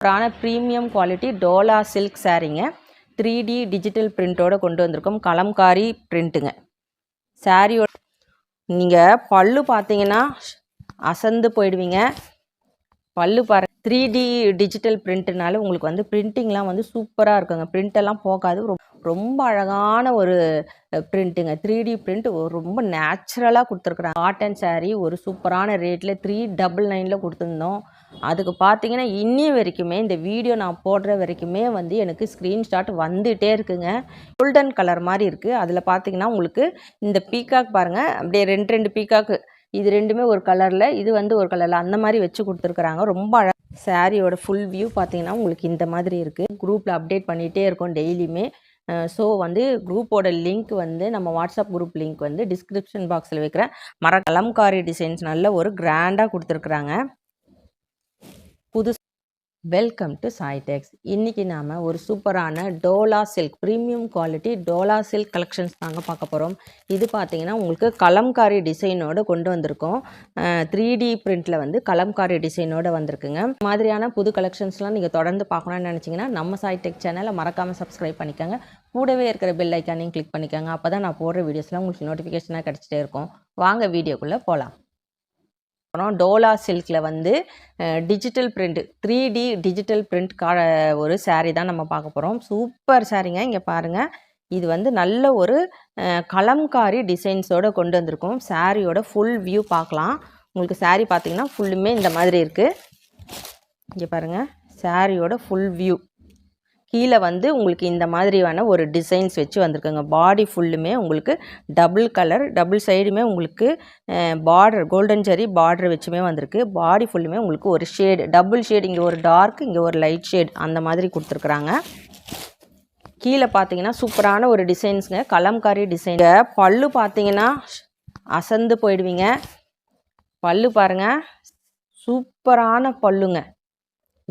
சூப்பரான premium quality Dola silk சாரீங்க three D digital பிரிண்ட்டோடு கொண்டு வந்திருக்கோம். கலம்காரி பிரிண்ட்டுங்க சாரியோட நீங்கள் பல்லு பார்த்தீங்கன்னா அசந்து போயிடுவீங்க. பல்லு பாரு த்ரீ டி டிஜிட்டல் பிரிண்ட்டுனால உங்களுக்கு வந்து பிரிண்டிங்லாம் வந்து சூப்பராக இருக்குங்க. பிரிண்டெல்லாம் போகாது. ரொம்ப அழகான ஒரு பிரிண்ட்டுங்க த்ரீ டி பிரிண்ட் ரொம்ப நேச்சுரலாக கொடுத்துருக்குறாங்க. காட்டன் சாரீ ஒரு சூப்பரான ரேட்டில் த்ரீ டபுள் நைனில் கொடுத்துருந்தோம். அதுக்கு பார்த்தீங்கன்னா இன்னி வரைக்குமே இந்த வீடியோ நான் போடுற வரைக்குமே வந்து எனக்கு ஸ்க்ரீன்ஷாட் வந்துகிட்டே இருக்குங்க. கோல்டன் கலர் மாதிரி இருக்குது அதில் பார்த்தீங்கன்னா உங்களுக்கு இந்த பீகாக் பாருங்கள் அப்படியே ரெண்டு ரெண்டு பீகாக்கு இது ரெண்டுமே ஒரு கலரில் இது வந்து ஒரு கலரில் அந்த மாதிரி வச்சு கொடுத்துருக்குறாங்க. ரொம்ப அழ சாரியோட ஃபுல் வியூ பார்த்தீங்கன்னா உங்களுக்கு இந்த மாதிரி இருக்குது குரூப்பில் அப்டேட் பண்ணிகிட்டே இருக்கோம் டெய்லியுமே ஸோ வந்து குரூப்போட லிங்க் வந்து நம்ம வாட்ஸ்அப் குரூப் லிங்க் வந்து டிஸ்கிரிப்ஷன் பாக்ஸில் வைக்கிறேன். மர கலம்காரி டிசைன்ஸ் நல்ல ஒரு கிராண்டாக கொடுத்துருக்குறாங்க. புது வெல்கம் டு சாய்டெக்ஸ் இன்றைக்கி நாம் ஒரு சூப்பரான Dola silk premium quality Dola silk collections தாங்க பார்க்க போகிறோம் இது பார்த்திங்கன்னா உங்களுக்கு கலம்காரி டிசைனோடு கொண்டு வந்திருக்கோம். த்ரீ டி பிரிண்டில் வந்து கலம்காரி டிசைனோடு வந்திருக்குங்க. மாதிரியான புது கலெக்ஷன்ஸ்லாம் நீங்கள் தொடர்ந்து பார்க்கணும்னு நினச்சிங்கன்னா நம்ம சாய்டெக் சேனலை மறக்காமல் சப்ஸ்கிரைப் பண்ணிக்கோங்க. கூடவே இருக்கிற பெல் ஐக்கானையும் கிளிக் பண்ணிக்கோங்க. அப்போ தான் நான் போடுற வீடியோஸ்லாம் உங்களுக்கு நோட்டிஃபிகேஷனாக கிடச்சிட்டே இருக்கும். வாங்க வீடியோக்குள்ளே போகலாம் அப்புறம் டோலா சில்கில் வந்து digital print three D digital print கா ஒரு சாரீ தான் நம்ம பார்க்க போகிறோம் சூப்பர் சாரீங்க இங்கே பாருங்கள் இது வந்து நல்ல ஒரு கலம்காரி டிசைன்ஸோடு கொண்டு வந்திருக்கோம். சாரியோட ஃபுல் வியூ பார்க்கலாம். உங்களுக்கு சாரீ பார்த்தீங்கன்னா ஃபுல்லுமே இந்த மாதிரி இருக்குது இங்கே பாருங்கள் சாரியோட ஃபுல் வியூ கீழே வந்து உங்களுக்கு இந்த மாதிரியான ஒரு டிசைன்ஸ் வச்சு வந்திருக்குங்க. பாடி ஃபுல்லுமே உங்களுக்கு டபுள் கலர் டபுள் சைடுமே உங்களுக்கு பார்டர் கோல்டன் ஜெரி பார்டர் வச்சுமே வந்திருக்கு. பாடி ஃபுல்லுமே உங்களுக்கு ஒரு ஷேடு டபுள் ஷேடு இங்கே ஒரு டார்க் இங்கே ஒரு லைட் ஷேட் அந்த மாதிரி கொடுத்துருக்குறாங்க. கீழே பார்த்தீங்கன்னா சூப்பரான ஒரு டிசைன்ஸுங்க கலம்காரி டிசைன் பல்லு பார்த்தீங்கன்னா அசந்து போயிடுவீங்க. பல்லு பாருங்க சூப்பரான பல்லுங்க.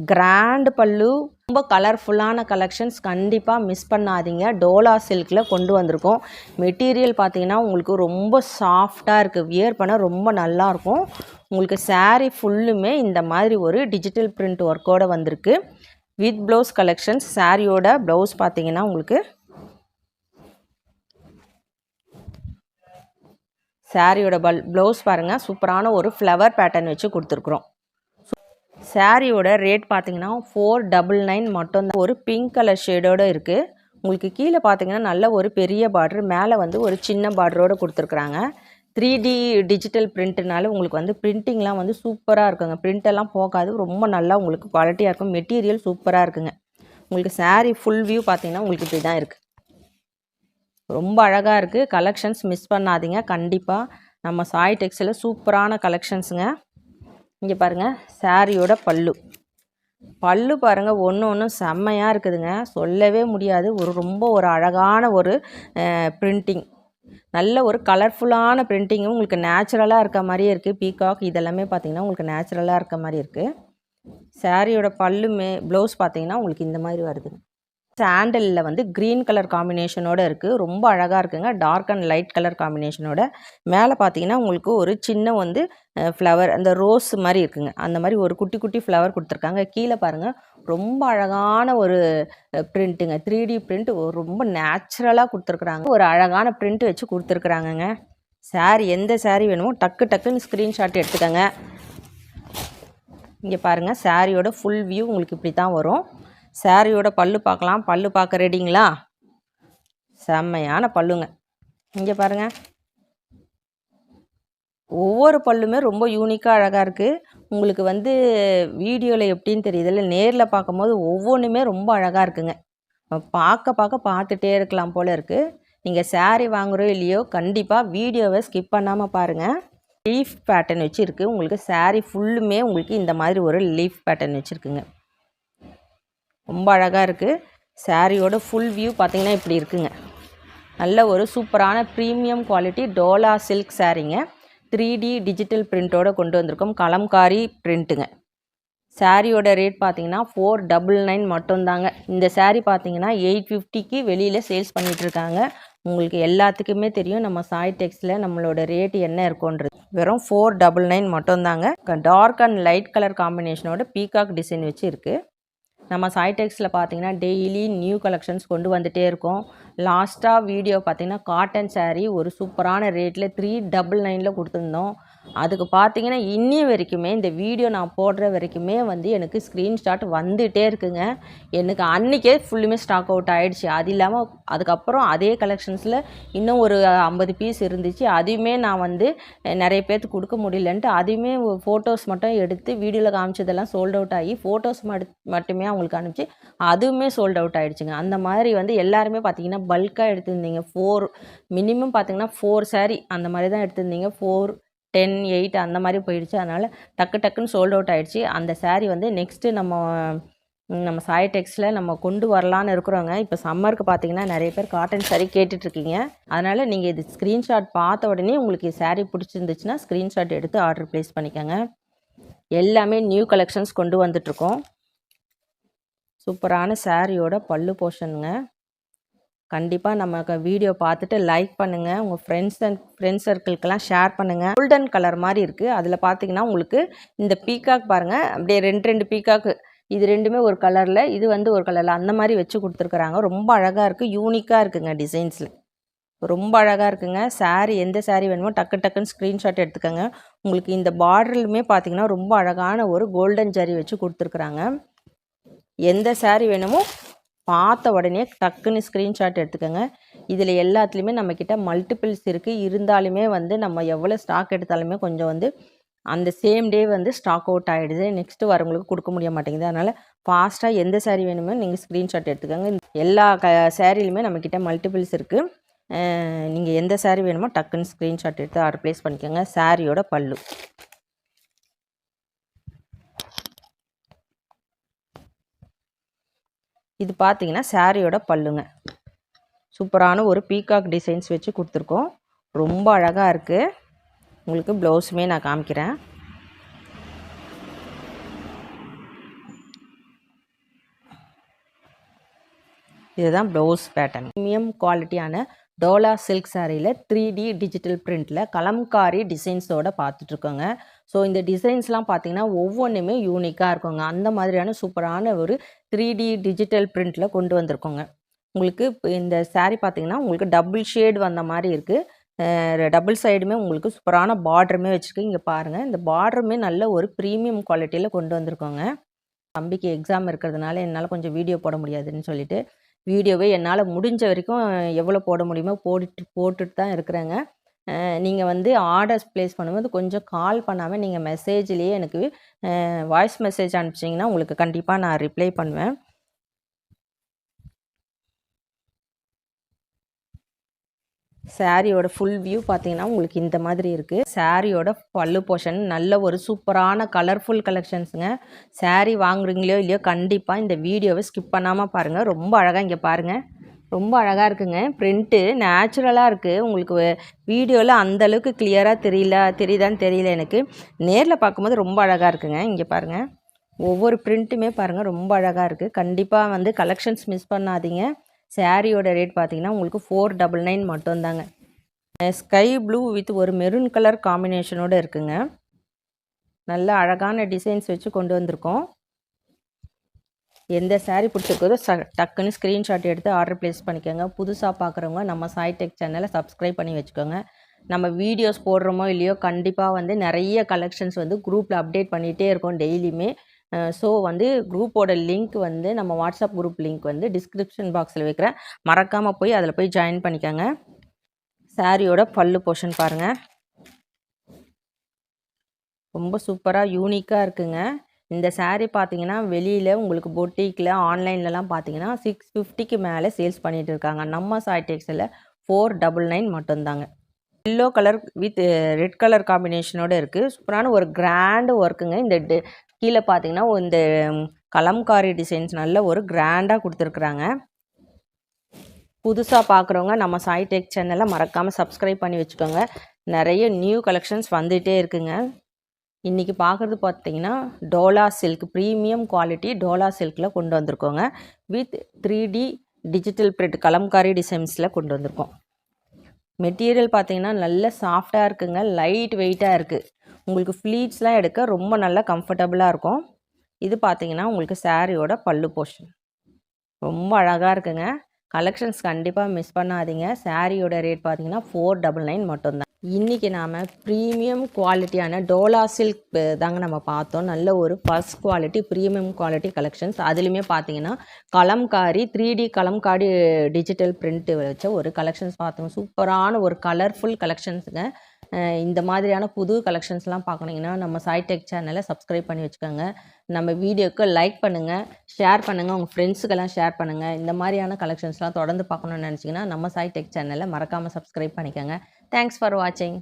கிராண்ட் பல்லு ரொம்ப கலர்ஃபுல்லான கலெக்ஷன்ஸ் கண்டிப்பாக மிஸ் பண்ணாதீங்க. டோலா சில்கில் கொண்டு வந்திருக்கோம். மெட்டீரியல் பார்த்தீங்கன்னா உங்களுக்கு ரொம்ப சாஃப்டாக இருக்குது வியர் பண்ண ரொம்ப நல்லாயிருக்கும் உங்களுக்கு சாரீ ஃபுல்லுமே இந்த மாதிரி ஒரு டிஜிட்டல் பிரிண்ட் ஒர்க்கோடு வந்திருக்கு. வித் ப்ளவுஸ் கலெக்ஷன்ஸ் சாரியோட ப்ளவுஸ் பார்த்தீங்கன்னா உங்களுக்கு சாரியோட பல் ப்ளவுஸ் பாருங்கள் சூப்பரான ஒரு ஃப்ளவர் பேட்டர்ன் வச்சு கொடுத்துருக்குறோம். சாரியோட ரேட் பார்த்தீங்கன்னா ஃபோர் டபுள் நைன் மட்டும்தான் ஒரு பிங்க் கலர் ஷேடோடு இருக்குது உங்களுக்கு கீழே பார்த்தீங்கன்னா நல்ல ஒரு பெரிய பார்டர் மேலே வந்து ஒரு சின்ன பார்டரோடு கொடுத்துருக்குறாங்க. த்ரீ டி டிஜிட்டல் பிரிண்ட்னால உங்களுக்கு வந்து பிரிண்டிங்லாம் வந்து சூப்பராக இருக்குங்க. பிரிண்டெல்லாம் போகாது. ரொம்ப நல்லா உங்களுக்கு குவாலிட்டியாக இருக்கும். மெட்டீரியல் சூப்பராக இருக்குங்க. உங்களுக்கு சாரீ ஃபுல் வியூ பார்த்தீங்கன்னா உங்களுக்கு இப்படி தான் இருக்குது ரொம்ப அழகாக இருக்குது கலெக்ஷன்ஸ் மிஸ் பண்ணாதீங்க. கண்டிப்பாக நம்ம சாய் டெக்ஸில் சூப்பரான கலெக்ஷன்ஸுங்க இங்கே பாருங்கள் சாரியோட பல்லு. பல்லு பாருங்கள் ஒன்று ஒன்றும் செம்மையாக இருக்குதுங்க. சொல்லவே முடியாது. ஒரு ரொம்ப ஒரு அழகான ஒரு பிரிண்டிங் நல்ல ஒரு கலர்ஃபுல்லான பிரிண்டிங்கும் உங்களுக்கு நேச்சுரலாக இருக்க மாதிரியே இருக்குது பீகாக் இதெல்லாமே பார்த்தீங்கன்னா உங்களுக்கு நேச்சுரலாக இருக்க மாதிரி இருக்குது சாரியோட பல்லுமே ப்ளவுஸ் பார்த்தீங்கன்னா உங்களுக்கு இந்த மாதிரி வருதுங்க. சாண்டலில் வந்து க்ரீன் கலர் காம்பினேஷனோட இருக்குது ரொம்ப அழகாக இருக்குங்க. டார்க் அண்ட் லைட் கலர் காம்பினேஷனோட. மேலே பார்த்தீங்கன்னா உங்களுக்கு ஒரு சின்ன வந்து ஃப்ளவர் அந்த ரோஸ் மாதிரி இருக்குங்க. அந்த மாதிரி ஒரு குட்டி குட்டி ஃப்ளவர் கொடுத்துருக்காங்க. கீழே பாருங்கள் ரொம்ப அழகான ஒரு பிரிண்ட்டுங்க. த்ரீ டி பிரிண்ட் ரொம்ப நேச்சுரலாக கொடுத்துருக்குறாங்க. ஒரு அழகான பிரிண்ட் வச்சு கொடுத்துருக்குறாங்கங்க. saree எந்த saree வேணுமோ டக்கு டக்குன்னு ஸ்க்ரீன்ஷாட் எடுத்துக்கோங்க. இங்கே பாருங்கள் சாரியோட ஃபுல் வியூ உங்களுக்கு இப்படி தான் வரும். சாரியோட பல்லு பார்க்கலாம். பல்லு பார்க்க ரெடிங்களா செம்மையான பல்லுங்க. இங்கே பாருங்கள் ஒவ்வொரு பல்லுமே ரொம்ப யூனிக்காக அழகாக இருக்குது உங்களுக்கு வந்து வீடியோவில் எப்படின்னு தெரியுதுல்ல நேரில் பார்க்கும்போது ஒவ்வொன்றுமே ரொம்ப அழகாக இருக்குங்க. பார்க்க பார்க்க பார்த்துட்டே இருக்கலாம் போல் இருக்குது நீங்கள் saree வாங்குறோ இல்லையோ கண்டிப்பாக வீடியோவை ஸ்கிப் பண்ணாமல் பாருங்கள் லீஃப் பேட்டர்ன் வச்சுருக்கு. உங்களுக்கு சாரீ ஃபுல்லுமே உங்களுக்கு இந்த மாதிரி ஒரு லீஃப் பேட்டர்ன் வச்சுருக்குங்க. ரொம்ப அழகாக இருக்குது சாரியோட ஃபுல் வியூ பார்த்தீங்கன்னா இப்படி இருக்குங்க. நல்ல ஒரு சூப்பரான ப்ரீமியம் குவாலிட்டி டோலா சில்க் சாரீங்க. த்ரீ டி டிஜிட்டல் பிரிண்ட்டோடு கொண்டு வந்திருக்கோம். கலம்காரி பிரிண்ட்டுங்க சாரியோட ரேட் பார்த்தீங்கன்னா ஃபோர் டபுள் நைன் மட்டும்தாங்க. இந்த சாரீ பார்த்தீங்கன்னா எயிட் ஃபிஃப்டிக்கு வெளியில் சேல்ஸ் பண்ணிகிட்ருக்காங்க உங்களுக்கு எல்லாத்துக்குமே தெரியும் நம்ம சாய் டெக்ஸில் நம்மளோட ரேட் என்ன இருக்கும்ன்றது வெறும் ஃபோர் டபுள் நைன் மட்டும்தாங்க. டார்க் அண்ட் லைட் கலர் காம்பினேஷனோட பீகாக் டிசைன் வச்சு இருக்குது நம்ம சாய்டெக்ஸில் பார்த்தீங்கன்னா டெய்லி நியூ கலெக்ஷன்ஸ் கொண்டு வந்துகிட்டே இருக்கோம். லாஸ்ட்டாக வீடியோ பார்த்தீங்கன்னா காட்டன் சாரீ ஒரு சூப்பரான ரேட்டில் த்ரீ டபுள் நைனில் கொடுத்துருந்தோம். அதுக்கு பார்த்தீங்கன்னா இன்னி வரைக்குமே இந்த வீடியோ நான் போடுற வரைக்குமே வந்து எனக்கு ஸ்க்ரீன்ஷாட் வந்துகிட்டே இருக்குங்க. எனக்கு அன்றைக்கே ஃபுல்லுமே ஸ்டாக் அவுட் ஆகிடுச்சு அது இல்லாமல் அதுக்கப்புறம் அதே கலெக்ஷன்ஸில் இன்னும் ஒரு ஐம்பது பீஸ் இருந்துச்சு. அதையுமே நான் வந்து நிறைய பேர்த்துக்கு கொடுக்க முடியலன்ட்டு அதையுமே ஃபோட்டோஸ் மட்டும் எடுத்து வீடியோவில் காமிச்சதெல்லாம் சோல்ட் அவுட் ஆகி ஃபோட்டோஸ் மட்டுமே அவங்களுக்கு அனுப்பிச்சு அதுவுமே சோல்ட் அவுட் ஆகிடுச்சுங்க அந்த மாதிரி வந்து எல்லாருமே பார்த்தீங்கன்னா பல்காக எடுத்திருந்தீங்க. ஃபோர் மினிமம் பார்த்தீங்கன்னா ஃபோர் saree அந்த மாதிரி தான் எடுத்திருந்தீங்க. ஃபோர் டென் எயிட் அந்த மாதிரி போயிடுச்சு. அதனால் டக்கு டக்குன்னு சோல்ட் அவுட் ஆகிடுச்சு அந்த சாரீ வந்து நெக்ஸ்ட்டு நம்ம நம்ம சாய் டெக்ஸில் நம்ம கொண்டு வரலான்னு இருக்கிறோங்க இப்போ சம்மருக்கு பார்த்தீங்கன்னா நிறைய பேர் காட்டன் சாரீ கேட்டுட்ருக்கீங்க அதனால் நீங்கள் இது ஸ்க்ரீன்ஷாட் பார்த்த உடனே உங்களுக்கு சாரீ பிடிச்சிருந்துச்சுன்னா ஸ்க்ரீன்ஷாட் எடுத்து ஆர்டர் ப்ளேஸ் பண்ணிக்கோங்க. எல்லாமே நியூ கலெக்ஷன்ஸ் கொண்டு வந்துட்ருக்கோம் சூப்பரான சாரியோட பல்லு போர்ஷனுங்க கண்டிப்பாக நம்ம வீடியோ பார்த்துட்டு லைக் பண்ணுங்கள் உங்கள் ஃப்ரெண்ட்ஸ் அண்ட் ஃப்ரெண்ட்ஸ் சர்க்கிள்க்கெல்லாம் ஷேர் பண்ணுங்கள் கோல்டன் கலர் மாதிரி இருக்குது அதில் பார்த்தீங்கன்னா உங்களுக்கு இந்த பீகாக் பாருங்கள் அப்படியே ரெண்டு ரெண்டு பீகாக்கு இது ரெண்டுமே ஒரு கலரில் இது வந்து ஒரு கலரில் அந்த மாதிரி வச்சு கொடுத்துருக்குறாங்க. ரொம்ப அழகாக இருக்குது யூனிக்காக இருக்குங்க டிசைன்ஸில் ரொம்ப அழகாக இருக்குங்க. Saree எந்த saree வேணுமோ டக்கு டக்குன்னு ஸ்க்ரீன்ஷாட் எடுத்துக்கோங்க. உங்களுக்கு இந்த பார்டர்லுமே பார்த்தீங்கன்னா ரொம்ப அழகான ஒரு கோல்டன் ஜரி வச்சு கொடுத்துருக்குறாங்க. எந்த saree வேணுமோ பார்த்த உடனே டக்குன்னு ஸ்க்ரீன்ஷாட் எடுத்துக்கோங்க. இதில் எல்லாத்துலேயுமே நம்மக்கிட்ட மல்டிபிள்ஸ் இருக்குது இருந்தாலுமே வந்து நம்ம எவ்வளோ ஸ்டாக் எடுத்தாலுமே கொஞ்சம் வந்து அந்த சேம் டே வந்து ஸ்டாக் அவுட் ஆகிடுது நெக்ஸ்ட்டு வரவங்களுக்கு கொடுக்க முடிய மாட்டேங்குது. அதனால் ஃபாஸ்ட்டாக எந்த சேரீ வேணுமோ நீங்கள் ஸ்க்ரீன்ஷாட் எடுத்துக்கோங்க. எல்லா க சேரீலுமே நம்மக்கிட்ட மல்டிபிள்ஸ் இருக்குது நீங்கள் எந்த சேரீ வேணுமோ டக்குன்னு ஸ்க்ரீன்ஷாட் எடுத்து ஆர்டர் ப்ளேஸ் பண்ணிக்கோங்க. சாரியோட பல்லு. இது பார்த்தீங்கன்னா சாரியோட பல்லுங்க. சூப்பரான ஒரு பீகாக் டிசைன்ஸ் வச்சு கொடுத்துருக்கோம். ரொம்ப அழகாக இருக்குது உங்களுக்கு ப்ளவுஸுமே நான் காமிக்கிறேன். இதுதான் ப்ளவுஸ் பேட்டர்ன். ப்ரீமியம் குவாலிட்டியான டோலா சில்க் சாரியில் த்ரீ டி டிஜிட்டல் பிரிண்டில் கலம்காரி டிசைன்ஸோட பார்த்துட்ருக்கோங்க ஸோ இந்த டிசைன்ஸ்லாம் பார்த்தீங்கன்னா ஒவ்வொன்றுமே யூனிக்காக இருக்குங்க. அந்த மாதிரியான சூப்பரான ஒரு த்ரீ டி டிஜிட்டல் பிரிண்டில் கொண்டு வந்திருக்கோங்க. உங்களுக்கு இந்த saree பார்த்தீங்கன்னா உங்களுக்கு டபுள் ஷேட் வந்த மாதிரி இருக்குது டபுள் சைடுமே உங்களுக்கு சூப்பரான பார்டருமே வச்சுருக்கு. இங்கே பாருங்கள் இந்த பார்டருமே நல்ல ஒரு ப்ரீமியம் குவாலிட்டியில் கொண்டு வந்திருக்கோங்க. தம்பிக்கு எக்ஸாம் இருக்கிறதுனால என்னால் கொஞ்சம் வீடியோ போட முடியாதுன்னு சொல்லிட்டு. வீடியோவே என்னால் முடிஞ்ச வரைக்கும் எவ்வளோ போட முடியுமோ போட்டுட்டு போட்டுட்டு தான் இருக்கிறேங்க. நீங்கள் வந்து ஆர்டர்ஸ் ப்ளேஸ் பண்ணும்போது கொஞ்சம் கால் பண்ணாமல் நீங்கள் மெசேஜ்லேயே எனக்கு வாய்ஸ் மெசேஜ் அனுப்பிச்சிங்கன்னா உங்களுக்கு கண்டிப்பாக நான் ரிப்ளை பண்ணுவேன். சாரியோட ஃபுல் வியூ பார்த்தீங்கன்னா உங்களுக்கு இந்த மாதிரி இருக்குது சாரியோட பல்லு போர்ஷன் நல்ல ஒரு சூப்பரான கலர்ஃபுல் கலெக்ஷன்ஸுங்க சாரி வாங்குறீங்களோ இல்லையோ கண்டிப்பாக இந்த வீடியோவை ஸ்கிப் பண்ணாமல் பாருங்கள் ரொம்ப அழகாக இங்கே பாருங்கள் ரொம்ப அழகாக இருக்குங்க. பிரிண்ட்டு நேச்சுரலாக இருக்குது உங்களுக்கு வீடியோவில் அந்தளவுக்கு கிளியராக தெரியல தெரியுதான்னு தெரியல எனக்கு. நேரில் பார்க்கும்போது ரொம்ப அழகாக இருக்குங்க. இங்கே பாருங்கள் ஒவ்வொரு பிரிண்ட்டுமே பாருங்கள் ரொம்ப அழகாக இருக்குது கண்டிப்பாக வந்து கலெக்ஷன்ஸ் மிஸ் பண்ணாதீங்க. சாரியோட ரேட் பார்த்தீங்கன்னா உங்களுக்கு ஃபோர் டபுள் நைன் மட்டும்தாங்க ஸ்கை ப்ளூ வித் ஒரு மெரூன் கலர் காம்பினேஷனோடு இருக்குங்க. நல்ல அழகான டிசைன்ஸ் வச்சு கொண்டு வந்திருக்கோம். எந்த சாரீ பிடிச்சிருக்கதோ ச டக்குன்னு ஸ்க்ரீன்ஷாட் எடுத்து ஆர்டர் ப்ளேஸ் பண்ணிக்கோங்க. புதுசாக பார்க்குறவங்க நம்ம சாய்டெக் சேனலை சப்ஸ்கிரைப் பண்ணி வச்சுக்கோங்க. நம்ம வீடியோஸ் போடுறோமோ இல்லையோ கண்டிப்பாக வந்து நிறைய கலெக்ஷன்ஸ் வந்து குரூப்பில் அப்டேட் பண்ணிகிட்டே இருக்கோம் டெய்லியுமே. ஸோ வந்து குரூப்போட லிங்க் வந்து நம்ம வாட்ஸ்அப் குரூப் லிங்க் வந்து டிஸ்கிரிப்ஷன் பாக்ஸில் வைக்கிறேன். மறக்காமல் போய் அதில் போய் ஜாயின் பண்ணிக்கோங்க. சாரியோட பல்லு போர்ஷன் பாருங்கள் ரொம்ப சூப்பராக யூனிக்காக இருக்குங்க. இந்த சாரீ பார்த்தீங்கன்னா வெளியில் உங்களுக்கு பொட்டிக்கில் ஆன்லைன்லலாம் பார்த்தீங்கன்னா சிக்ஸ் ஃபிஃப்டிக்கு மேலே சேல்ஸ் பண்ணிகிட்டு இருக்காங்க. நம்ம சாய்டெக்ஸில் ஃபோர் டபுள் நைன் மட்டும்தாங்க. Yellow colour with red colour காம்பினேஷனோட இருக்குது சூப்பரான ஒரு கிராண்டு ஒர்க்குங்க இந்த கீழே பார்த்தீங்கன்னா இந்த கலம்காரி டிசைன்ஸ் நல்ல ஒரு கிராண்டாக கொடுத்துருக்குறாங்க. புதுசாக பார்க்குறவங்க நம்ம சாய்டெக் சேனலை மறக்காமல் சப்ஸ்கிரைப் பண்ணி வச்சுக்கோங்க. நிறைய நியூ கலெக்ஷன்ஸ் வந்துகிட்டே இருக்குங்க. இன்றைக்கி பார்க்குறது பார்த்தீங்கன்னா dola silk premium quality dola சில்கில் கொண்டு வந்திருக்கோங்க. With three D digital print kalamkari டிசைன்ஸில் கொண்டு வந்திருக்கோம். மெட்டீரியல் பார்த்தீங்கன்னா நல்ல சாஃப்டாக இருக்குங்க லைட் வெயிட்டாக இருக்குது உங்களுக்கு ஃப்ளீட்ஸ்லாம் எடுக்க ரொம்ப நல்லா கம்ஃபர்டபுளாக இருக்கும். இது பார்த்தீங்கன்னா உங்களுக்கு சாரியோட பல்லு போர்ஷன் ரொம்ப அழகாக இருக்குங்க. கலெக்ஷன்ஸ் கண்டிப்பாக மிஸ் பண்ணாதீங்க. சாரியோட ரேட் பார்த்தீங்கன்னா ஃபோர் டபுள் நைன் மட்டும்தான். இன்றைக்கி நாம் ப்ரீமியம் குவாலிட்டியான டோலா சில்க் தாங்க நம்ம பார்த்தோம். நல்ல ஒரு first quality premium quality collections அதுலேயுமே பார்த்தீங்கன்னா kalamkari three D kalamkari digital print வச்ச ஒரு கலெக்ஷன்ஸ் பார்த்தோம். சூப்பரான ஒரு கலர்ஃபுல் கலெக்ஷன்ஸுங்க இந்த மாதிரியான புது கலெக்ஷன்ஸ்லாம் பார்க்கணுங்கன்னா நம்ம சாய்டெக் சேனலை சப்ஸ்கிரைப் பண்ணி வச்சுக்கோங்க. நம்ம வீடியோக்கு லைக் பண்ணுங்கள் ஷேர் பண்ணுங்கள் உங்கள் ஃப்ரெண்ட்ஸுக்கெல்லாம் ஷேர் பண்ணுங்கள் இந்த மாதிரியான கலெக்ஷன்ஸ்லாம் தொடர்ந்து பார்க்கணுன்னு நினச்சிங்கன்னா நம்ம சாய்டெக் சேனலை மறக்காமல் சப்ஸ்கிரைப் பண்ணிக்கோங்க. தேங்க்ஸ் ஃபார் வாட்சிங்